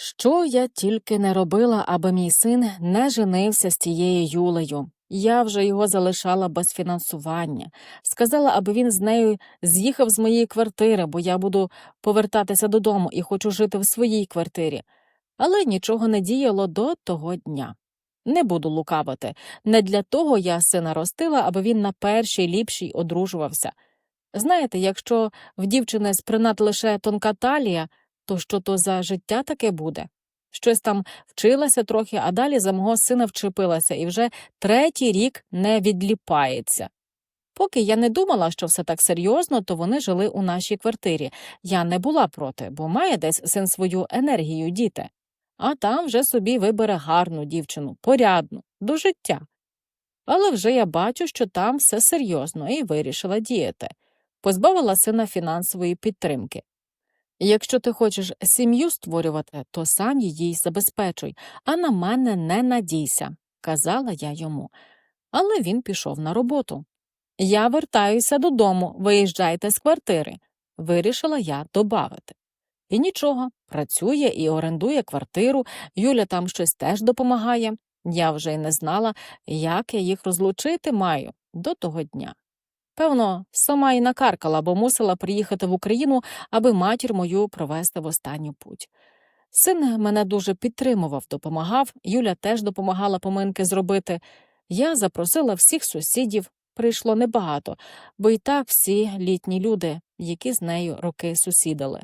Що я тільки не робила, аби мій син не женився з тією Юлею. Я вже його залишала без фінансування. Сказала, аби він з нею з'їхав з моєї квартири, бо я буду повертатися додому і хочу жити в своїй квартирі. Але нічого не діяло до того дня. Не буду лукавити. Не для того я сина ростила, аби він на першій ліпшій одружувався. Знаєте, якщо в дівчини з принад лише тонка талія, то що то за життя таке буде? Щось там вчилася трохи, а далі за мого сина вчепилася і вже третій рік не відліпається. Поки я не думала, що все так серйозно, то вони жили у нашій квартирі. Я не була проти, бо має десь син свою енергію діти. А там вже собі вибере гарну дівчину, порядну, до життя. Але вже я бачу, що там все серйозно і вирішила діяти. Позбавила сина фінансової підтримки. Якщо ти хочеш сім'ю створювати, то сам її забезпечуй, а на мене не надійся, казала я йому. Але він пішов на роботу. Я вертаюся додому, виїжджайте з квартири, вирішила я добавити. І нічого, працює і орендує квартиру, Юля там щось теж допомагає. Я вже й не знала, як я їх розлучити маю до того дня. Певно, сама і накаркала, бо мусила приїхати в Україну, аби матір мою провести в останню путь. Син мене дуже підтримував, допомагав, Юля теж допомагала поминки зробити. Я запросила всіх сусідів, прийшло небагато, бо й так всі літні люди, які з нею роки сусідали.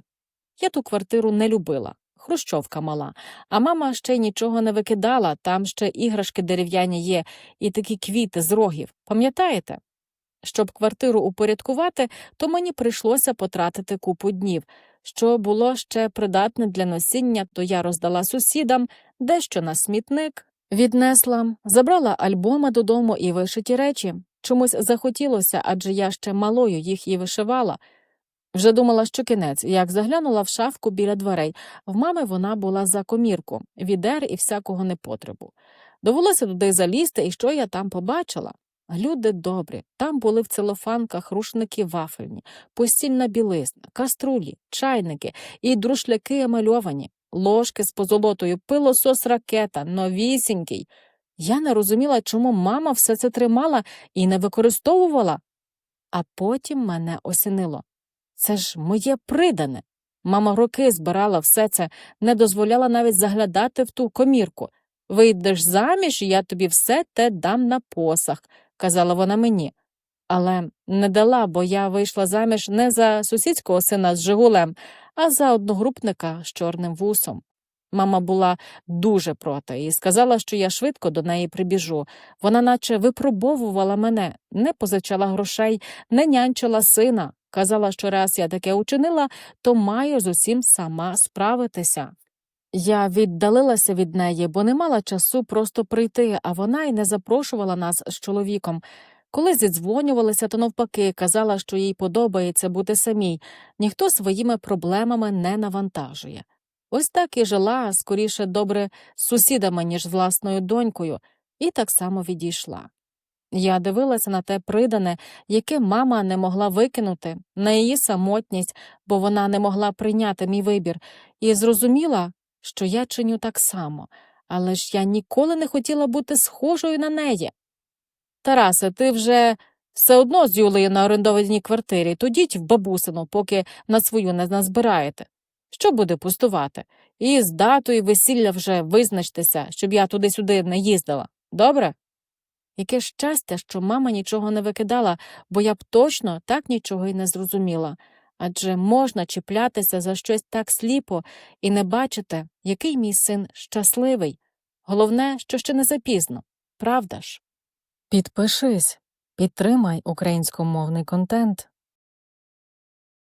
Я ту квартиру не любила. Хрущовка мала, а мама ще нічого не викидала, там ще іграшки дерев'яні є і такі квіти з рогів. Пам'ятаєте? Щоб квартиру упорядкувати, то мені прийшлося потратити купу днів. Що було ще придатне для носіння, то я роздала сусідам, дещо на смітник, віднесла, забрала альбоми додому і вишиті речі. Чомусь захотілося, адже я ще малою їх і вишивала. Вже думала, що кінець, як заглянула в шафку біля дверей. В мами вона була за комірку, відер і всякого непотребу. Довелося туди залізти, і що я там побачила? Люди добрі, там були в целофанках рушники вафельні, постільна білизна, каструлі, чайники і друшляки емальовані, ложки з позолотою, пилосос ракета, новісінький. Я не розуміла, чому мама все це тримала і не використовувала. А потім мене осінило. Це ж моє придане. Мама роки збирала все це, не дозволяла навіть заглядати в ту комірку. Вийдеш заміж, і я тобі все те дам на посах, казала вона мені. Але не дала, бо я вийшла заміж не за сусідського сина з Жигулем, а за одногрупника з чорним вусом. Мама була дуже проти і сказала, що я швидко до неї прибіжу. Вона наче випробовувала мене, не позичала грошей, не нянчила сина. Казала, що раз я таке учинила, то маю з усім сама справитися. Я віддалилася від неї, бо не мала часу просто прийти, а вона й не запрошувала нас з чоловіком. Коли зідзвонювалися, то навпаки казала, що їй подобається бути самій, ніхто своїми проблемами не навантажує. Ось так і жила, скоріше добре з сусідами, ніж з власною донькою, і так само відійшла. Я дивилася на те придане, яке мама не могла викинути, на її самотність, бо вона не могла прийняти мій вибір, і зрозуміла, що я чиню так само, але ж я ніколи не хотіла бути схожою на неї. Тарасе, ти вже все одно з Юлею на орендованій квартирі, то діть в бабусину, поки на свою не назбираєте. Що буде пустувати? І з датою весілля вже визначтеся, щоб я туди-сюди не їздила. Добре? Яке щастя, що мама нічого не викидала, бо я б точно так нічого й не зрозуміла. Адже можна чіплятися за щось так сліпо і не бачити, який мій син щасливий. Головне, що ще не запізно, правда ж? Підпишись, підтримай українськомовний контент.